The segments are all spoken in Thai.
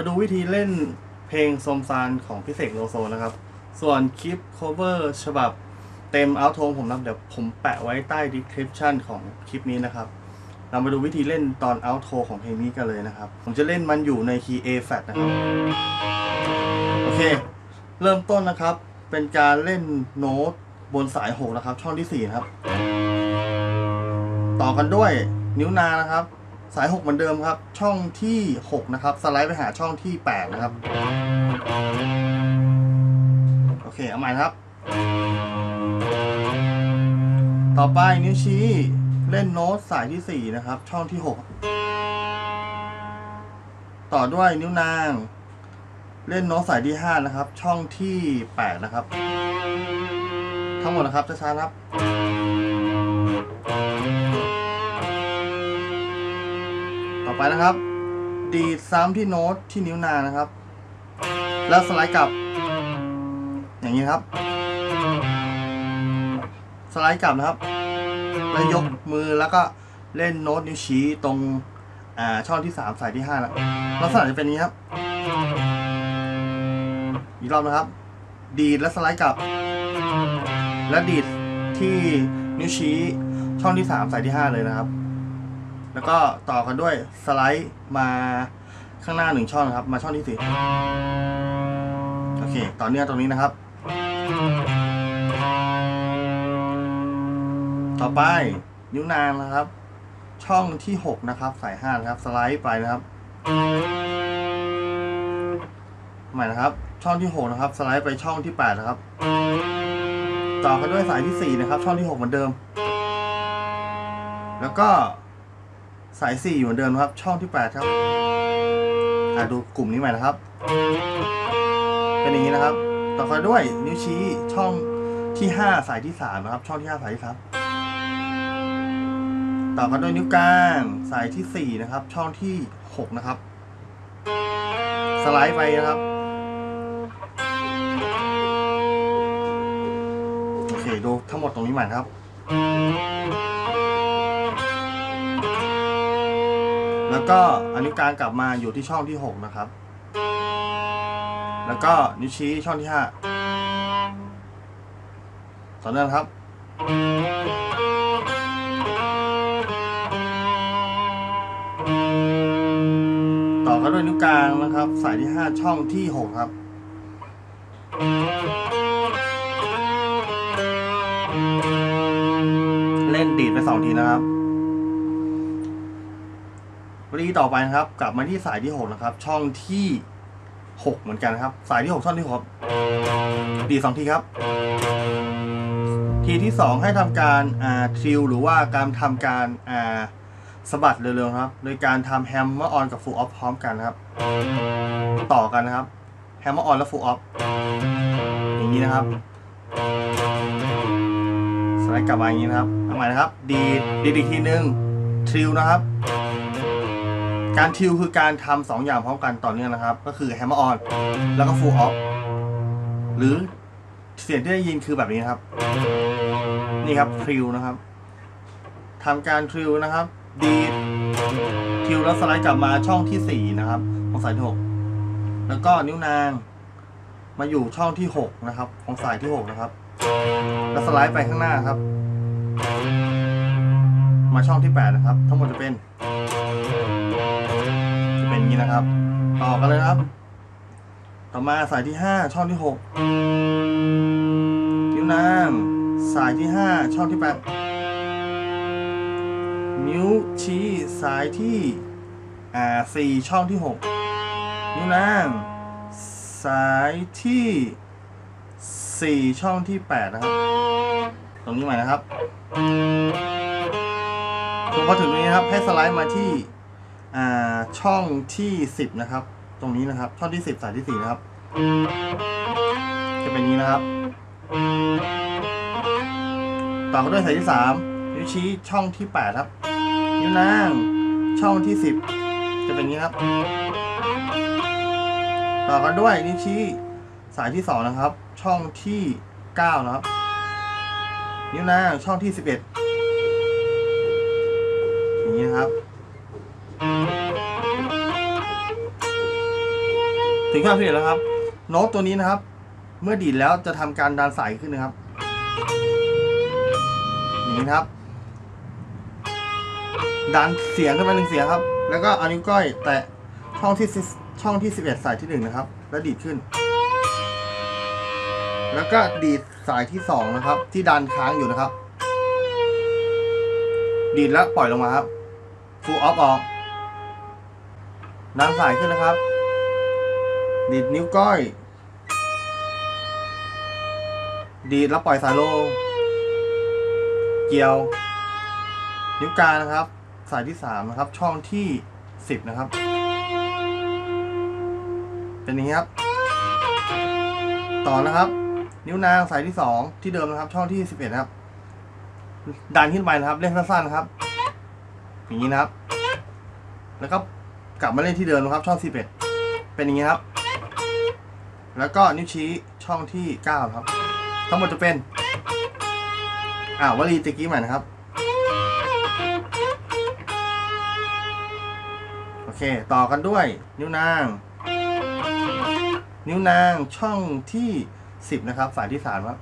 มาดูวิธีเล่นเพลงสมซานของพิเศษโลโซนะครับ ส่วนคลิป cover ฉบับเต็มเอาโทงผมนะเดี๋ยวผมแปะไว้ใต้ description ของคลิปนี้นะครับ เรามาดูวิธีเล่นตอนเอาโทของเพลงนี้กันเลยนะครับ ผมจะเล่นมันอยู่ในคีย์ A flat นะครับ โอเค เริ่มต้นนะครับ เป็นการเล่นโน้ตบนสาย6นะครับ ช่องที่4นะครับ ต่อกันด้วยนิ้วนางนะครับ สาย 6 เหมือนเดิมครับ ช่องที่ 6 นะครับ สไลด์ไปหาช่องที่ 8 นะครับ โอเค เอาใหม่ครับ ต่อไปนิ้วชี้เล่นโน้ตสายที่ 4 นะครับ ช่องที่ 6 ต่อด้วยนิ้วนาง เล่นโน้ตสายที่ 5 นะครับ ช่องที่ 8 นะครับ ทั้งหมดนะครับช้าๆครับ ต่อไปนะครับ ดีดซ้ำที่โน้ตที่นิ้วนางนะครับ แล้วสไลด์กลับ อย่างนี้ครับ สไลด์กลับนะครับ แล้วยกมือแล้วก็เล่นโน้ตนิ้วชี้ตรงช่องที่3สายที่5แล้วลักษณะจะเป็นอย่างนี้ครับ อีกรอบนะครับ ดีดและสไลด์กลับ และดีดที่นิ้วชี้ช่องที่3สายที่5เลยนะครับ แล้วก็ต่อกันด้วยสไลด์มาข้างหน้าหนึ่งช่องนะครับ มาช่องที่สี่โอเค ต่อเนื่องตรงนี้นะครับ ต่อไปนิ้วนางนะครับ ช่องที่6นะครับ สาย5นะครับ สไลด์ไปนะครับใหม่นะครับ ช่องที่6นะครับ สไลด์ไปช่องที่8นะครับ ต่อกันด้วยสายที่4นะครับ ช่องที่6เหมือนเดิม แล้วก็ สาย4เหมือนเดิมครับ ช่องที่ 8 ครับอ่าดูกลุ่มนี้ใหม่นะครับ เป็นอย่างนี้นะครับ ต่อกันด้วยนิ้วชี้ช่องที่ 5 สายที่ 3 นะครับ ช่องที่ 5 สายที่3ต่อกันด้วยนิ้วกลางสายที่ 4 นะครับ ช่องที่ 6 นะครับ สไลด์ไปนะครับโอเคดูทั้งหมดตรงนี้ใหม่นะครับ ก็อันนี้วกลางกลับมาอยู่ที่ช่องที่ 6 นะครับ แล้วก็นิ้วชี้ช่องที่5ต่อเนื่องครับ ต่อกันด้วยนิ้วกลางนะครับ สายที่ 5 ช่องที่ 6 ครับเล่นดีดไปสองทีนะครับ รีต่อไปนะครับ กลับมาที่สายที่ 6 นะครับ ช่องที่ 6 เหมือนกันนะครับ สายที่ 6 ช่องที่6ครับดีสองทีครับ ทีที่ 2 ให้ทำการอ่าทริลหรือว่าการทำการอ่าสะบัดเร็วๆครับ โดยการทำแฮมเมอร์ออนกับฟูลออฟพร้อมกันนะครับ ต่อกันนะครับแฮมเมอร์ออนและฟูลออฟอย่างนี้นะครับสไลด์กลับมาอย่างนี้นะครับทำไมนะครับ ดีดีอีกทีนึงทริลนะครับ การทริลคือการทำสองอย่างพร้อมกันต่อเนื่องนะครับ ก็คือแฮมเมอร์ออนแล้วก็ฟูลออฟหรือเสียงที่ได้ยินคือแบบนี้นะครับ นี่ครับทริลนะครับทำการทริลนะครับ ดีดทริลแล้วสไลด์กลับมาช่องที่สี่นะครับของสายที่หกแล้วก็นิ้วนาง มาอยู่ช่องที่หกนะครับ ของสายที่หกนะครับ แล้วสไลด์ไปข้างหน้าครับ มาช่องที่8นะครับ ทั้งหมดจะเป็น อย่างนี้นะครับ ต่อกันเลยครับ ต่อมาสายที่ 5 ช่องที่6นิ้วนางสายที่ 5 ช่องที่ 8 นิ้วชี้สายที่อ่าสี่ช่องที่ 6 นิ้วนางสายที่ 4 ช่องที่ 8 นะครับ ตรงนี้ใหม่นะครับพอถึงตรงนี้นะครับ ให้สไลด์มาที่ ช่องที่ 10 นะครับ ตรงนี้นะครับช่องที่ 10 สายที่ 4 นะครับ จะเป็นอย่างนี้นะครับ ต่อกันด้วยสายที่ 3 นิ้วชี้ช่องที่ 8 ครับนิ้วนางช่องที่ 10 จะเป็นอย่างนี้ครับ ต่อกันด้วยนิ้วชี้สายที่ 2 นะครับ ช่องที่ 9 นะครับ นิ้วนางช่องที่ 11อย่างนี้นะครับ ถึงขั้นพิเศษแล้วครับโน้ตตัวนี้นะครับ เมื่อดีดแล้วจะทำการดันสายขึ้นนะครับอย่างนี้ครับ ดันเสียงขึ้นมาหนึ่งเสียงครับ แล้วก็เอานิ้วก้อย แตะช่องที่ช่องที่11สายที่หนึ่งนะครับ แล้วดีดขึ้น แล้วก็ดีดสายที่สองนะครับ ที่ดันค้างอยู่นะครับ ดีดแล้วปล่อยลงมาครับฟูลออฟออกดันสายขึ้นนะครับ ดีดนิ้วก้อย ดีดแล้วปล่อยสายโล เกี่ยว นิ้วกลางนะครับ สายที่สามนะครับ ช่องที่สิบนะครับ เป็นอย่างนี้ครับ ต่อนะครับ นิ้วนางสายที่สองที่เดิมนะครับ ช่องที่สิบเอ็ดนะครับ ดันขึ้นไปนะครับ เล่นสั้นๆครับ อย่างนี้นะครับ แล้วก็กลับมาเล่นที่เดิมนะครับ ช่องสิบเอ็ดเป็นอย่างนี้ครับ แล้วก็นิ้วชี้ช่องที่เก้าครับ ทั้งหมดจะเป็น อ่าวลีตะกี้ใหม่นะครับ โอเค ต่อกันด้วย นิ้วนาง นิ้วนางช่องที่สิบนะครับ สายที่สามครับ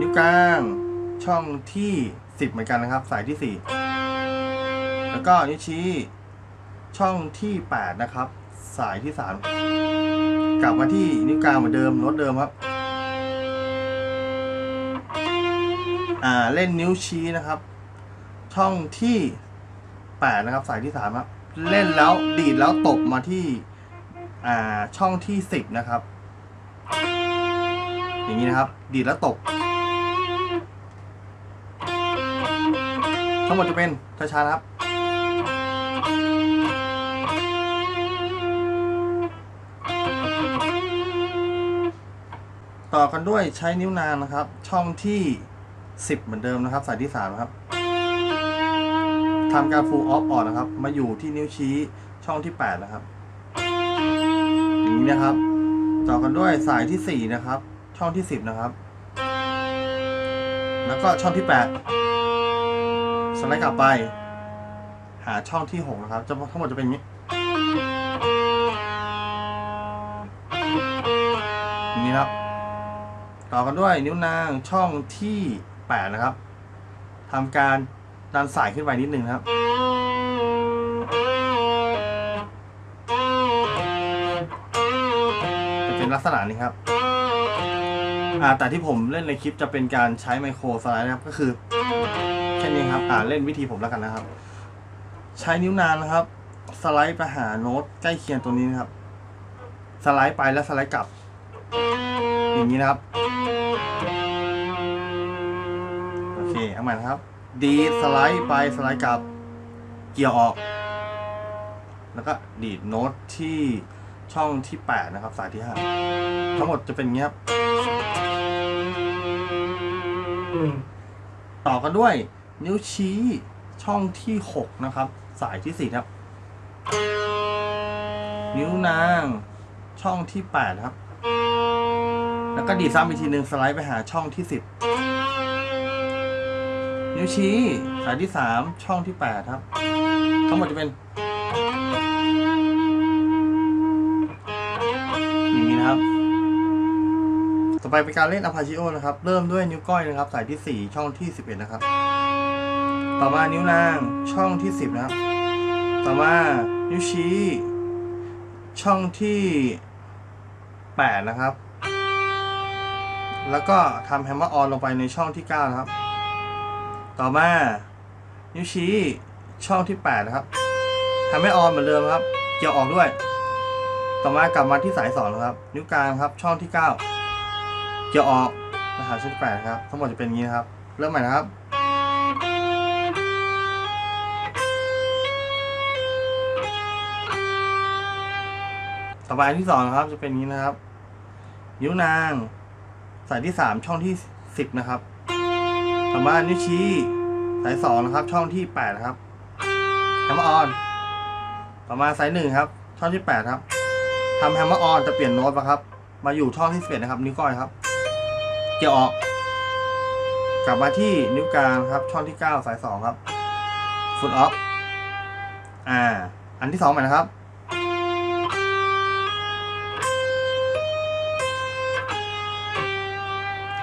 นิ้วกลางช่องที่สิบเหมือนกันนะครับ สายที่สี่แล้วก็นิ้วชี้ช่องที่แปดนะครับ สายที่สาม กลับมาที่นิ้วกลางเหมือนเดิมโน้ตเดิมครับ อ่าเล่นนิ้วชี้นะครับ ช่องที่แปดนะครับสายที่สามครับ เล่นแล้วดีดแล้วตบมาที่อ่าช่องที่สิบนะครับ อย่างนี้นะครับ ดีดแล้วตบทั้งหมดจะเป็นช้าๆนะครับ ต่อกันด้วยใช้นิ้วนางนะครับ ช่องที่ 10 เหมือนเดิมนะครับ สายที่3นะครับทำการ full off ออกนะครับ มาอยู่ที่นิ้วชี้ช่องที่ 8 นะครับอย่างนี้นะครับ ต่อกันด้วยสายที่ 4 นะครับ ช่องที่ 10 นะครับ แล้วก็ช่องที่ 8 สไลด์กลับไป หาช่องที่ 6 นะครับจะทั้งหมดจะเป็นอย่างนี้ กันด้วยนิ้วนางช่องที่แปดนะครับทำการดันสายขึ้นไปนิดนึงนะครับ จะเป็นลักษณะนี้ครับอ่าแต่ที่ผมเล่นในคลิปจะเป็นการใช้ไมโครสไลด์นะครับก็คือแค่นี้ครับอ่าเล่นวิธีผมแล้วกันนะครับ ใช้นิ้วนางนะครับ สไลด์ไปหาโน้ตใกล้เคียงตัวนี้นะครับ สไลด์ไปแล้วสไลด์กลับ อย่างนี้นะครับ เคเอาใหม่นะครับ ดีดสไลด์ไปสไลด์กลับ เกี่ยวออก แล้วก็ดีดโน้ตที่ช่องที่ 8 นะครับ สายที่ 5 ทั้งหมดจะเป็นอย่างนี้ครับต่อกันด้วย นิ้วชี้ช่องที่ 6 นะครับ สายที่ 4 ครับ นิ้วนางช่องที่ 8 ครับ แล้วก็ดีดซ้ำอีกทีหนึ่งสไลด์ไปหาช่องที่ 10 นิ้วชี้สายที่3ช่องที่8ครับ ทั้งหมดจะเป็น อย่างนี้นะครับ ต่อไปเป็นการเล่น Arpeggio นะครับ เริ่มด้วยนิ้วก้อยนะครับ สายที่4ช่องที่11นะครับ ต่อมานิ้วนางช่องที่10นะครับ ต่อมานิ้วชี้ ช่องที่8นะครับ แล้วก็ทำแฮมเมอร์ออนลงไปในช่องที่9นะครับ ต่อมา นิ้วชี้ช่องที่8นะครับทำให้ออนเหมือนเดิมครับ เกี่ยวออกด้วย ต่อมากลับมาที่สาย2นะครับ นิ้วกลางครับ ช่องที่ 9 เกี่ยวออกมาหาช่องที่8ครับ ทั้งหมดจะเป็นอย่างนี้นครับ เริ่มใหม่นะครับต่อไปอันที่สองนะครับจะเป็นนี้นะครับ นิ้วนาง สายที่สามช่องที่สิบนะครับ ต่อมานิ้วชี้สายสองนะครับ ช่องที่แปดครับแฮมเมอร์ออน ต่อมาสายหนึ่งครับ ช่องที่แปดครับทำแฮมเมอร์ออนจะเปลี่ยนโน้ตนะครับ มาอยู่ช่องที่สิบเอ็ดนะครับ นิ้วก้อยครับ เกี่ยวออก กลับมาที่นิ้วกลางครับ ช่องที่เก้าสายสองครับฟุตออฟอ่า อันที่สองใหม่นะครับ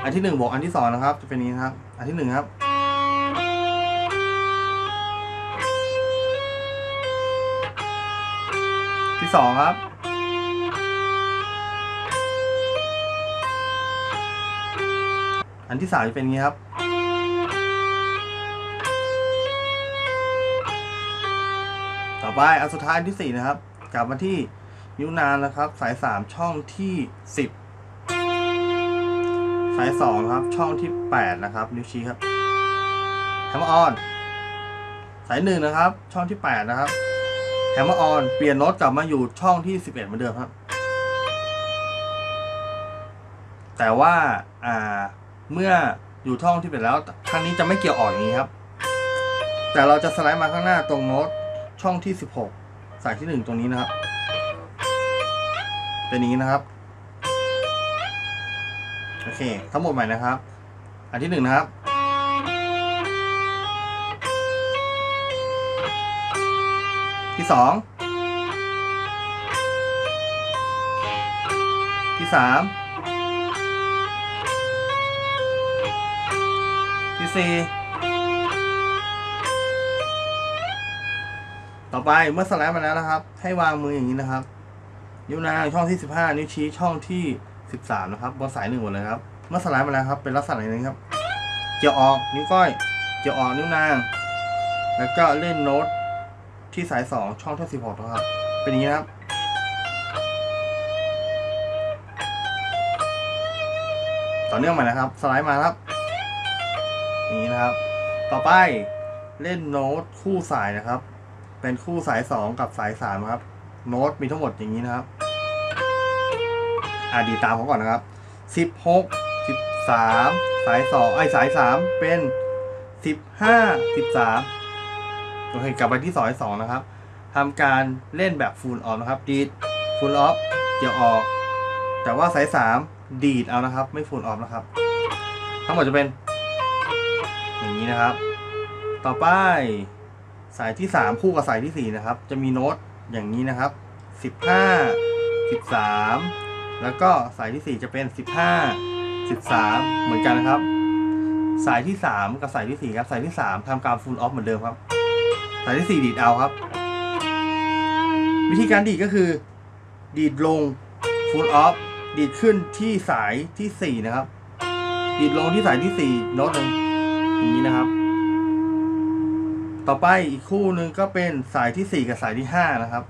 อันที่หนึ่งบวกอันที่สองนะครับ จะเป็นนี้นะครับ อันที่หนึ่งครับ ที่สองครับ อันที่สามจะเป็นงนี้ครับ ต่อไปอันสุดท้ายอันที่สี่นะครับ กลับมาที่นิ้วนางนะครับ สายสามช่องที่สิบ สายสองครับ ช่องที่แปดนะครับ นิ้วชี้ครับแฮมมอร์ออน สายหนึ่งนะครับ ช่องที่แปดนะครับแฮมมอร์ออน เปลี่ยนโน้ตกลับมาอยู่ช่องที่สิบเอ็ดเหมือนเดิมครับ แต่ว่าอ่าเมื่ออยู่ช่องที่เป็นแล้วครั้งนี้จะไม่เกี่ยวออกอย่างนี้ครับ แต่เราจะสไลด์มาข้างหน้าตรงโน้ตช่องที่ 16 สายที่ 1 ตรงนี้นะครับ เป็นนี้นะครับ โอเค ทั้งหมดใหม่นะครับ อันที่1นะครับ ที่2ที่3ที่สี่ ต่อไปเมื่อสไลด์มาแล้วนะครับ ให้วางมืออย่างนี้นะครับ นิ้วนางช่องที่สิบห้านิ้วชี้ช่องที่ สิบสามนะครับบนสายหนึ่งหมดเลยครับ เมื่อสไลด์มาแล้วครับ เป็นลักษณะอย่างนี้ครับ เกี่ยวออกนิ้วก้อย เกี่ยวออกนิ้วนาง แล้วก็เล่นโน้ตที่สายสองช่องที่สิบหกนะครับ เป็นอย่างนี้นะครับต่อเนื่องมานะครับ สไลด์มาครับอย่างนี้นะครับ ต่อไปเล่นโน้ตคู่สายนะครับ เป็นคู่สายสองกับสายสามครับ โน้ตมีทั้งหมดอย่างนี้นะครับ อ่าดีตามเขาก่อนนะครับสิบหกสิบสามสายสองไอ้สายสามเป็นสิบห้าสิบสามโอเคกลับไปที่สายสองนะครับทำการเล่นแบบฟูลออฟนะครับ ดีดฟูลออฟเกี่ยวออก แต่ว่าสายสามดีดเอานะครับ ไม่ฟูลออฟนะครับ ทั้งหมดจะเป็น อย่างนี้นะครับ ต่อไปสายที่3คู่กับสายที่4นะครับ จะมีโน้ตอย่างนี้นะครับ15 13 แล้วก็สายที่ 4 จะเป็น 15 13 เหมือนกันนะครับ สายที่ 3 กับสายที่ 4 ครับ สายที่ 3ทำการฟูลออฟเหมือนเดิมครับ สายที่ 4 ดีดเอาครับ วิธีการดีดก็คือ ดีดลงฟูลออฟดีดขึ้นที่สายที่ 4 นะครับ ดีดลงที่สายที่ 4 โน้ตหนึ่งอย่างนี้นะครับ ต่อไปอีกคู่หนึ่งก็เป็นสายที่ 4 กับสายที่ 5 นะครับ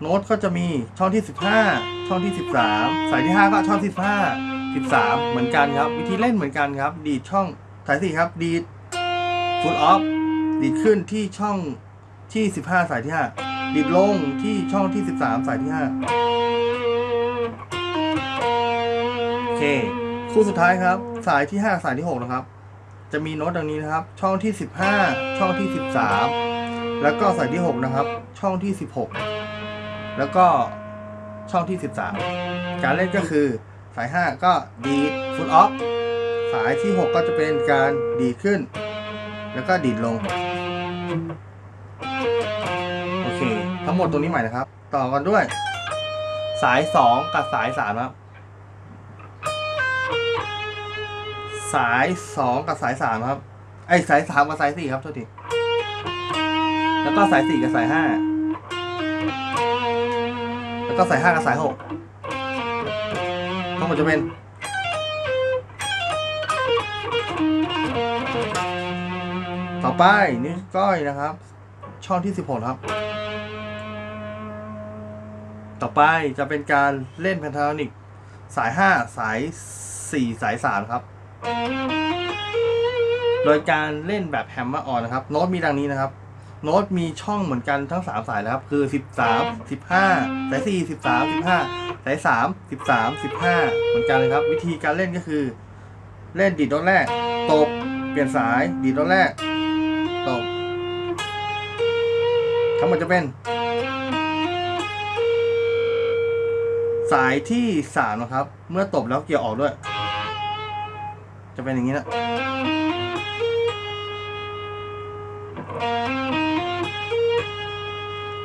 โน้ตก็จะมีช่องที่ 15 ช่องที่ 13 สายที่ 5 ก็ช่องที่15 13 เหมือนกันครับ วิธีเล่นเหมือนกันครับ ดีดช่องสาย4ครับ ดีดฟุตออฟดีดขึ้นที่ช่องที่ 15 สายที่ 5 ดีดลงที่ช่องที่ 13 สายที่ 5 โอเค คู่สุดท้ายครับ สายที่ 5 สายที่ 6 นะครับ จะมีโน้ตดังนี้นะครับ ช่องที่ 15 ช่องที่ 13 แล้วก็สายที่ 6 นะครับ ช่องที่ 16 แล้วก็ช่องที่ 13 การเล่นก็คือสาย 5 ก็ดีดฟุตออฟสายที่ 6 ก็จะเป็นการดีดขึ้น แล้วก็ดีดลง โอเค ทั้งหมดตรงนี้ใหม่นะครับ ต่อกันด้วย สาย 2 กับสาย 3 ครับ สายสองกับสายสามครับ ไอ้สายสามกับสายสี่ครับโทษทีแล้วก็สายสี่กับสายห้า ก็สายห้ากับสายหกทั้งหมดจะเป็นต่อไปนิ้วก้อยนะครับ ช่องที่สิบหกครับ ต่อไปจะเป็นการเล่นแพนทาโทนิกสายห้าสายสี่สายสามครับ โดยการเล่นแบบแฮมเมอร์ออนนะครับ โน้ตมีดังนี้นะครับ โน้ตมีช่องเหมือนกันทั้ง 3 สายแล้วครับ คือ 13 15 สาย 4 13 15 สาย 3 13 15 เหมือนกันเลยครับ วิธีการเล่นก็คือ เล่นดีดโน้ตแรก ตบ เปลี่ยนสาย ดีดโน้ตแรก ตบ ทั้งหมดจะเป็น สายที่ 3 นะครับ เมื่อตบแล้วเกี่ยวออกด้วย จะเป็นอย่างนี้นะ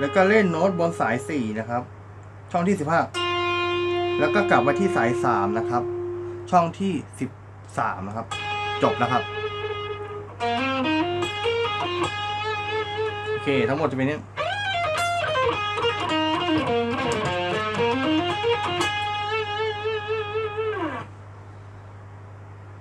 แล้วก็เล่นโน้ตบนสาย 4 นะครับ ช่องที่ 15 แล้วก็กลับมาที่สาย 3 นะครับ ช่องที่สิบสามนะครับ จบนะครับ โอเค ทั้งหมดจะเป็นนี้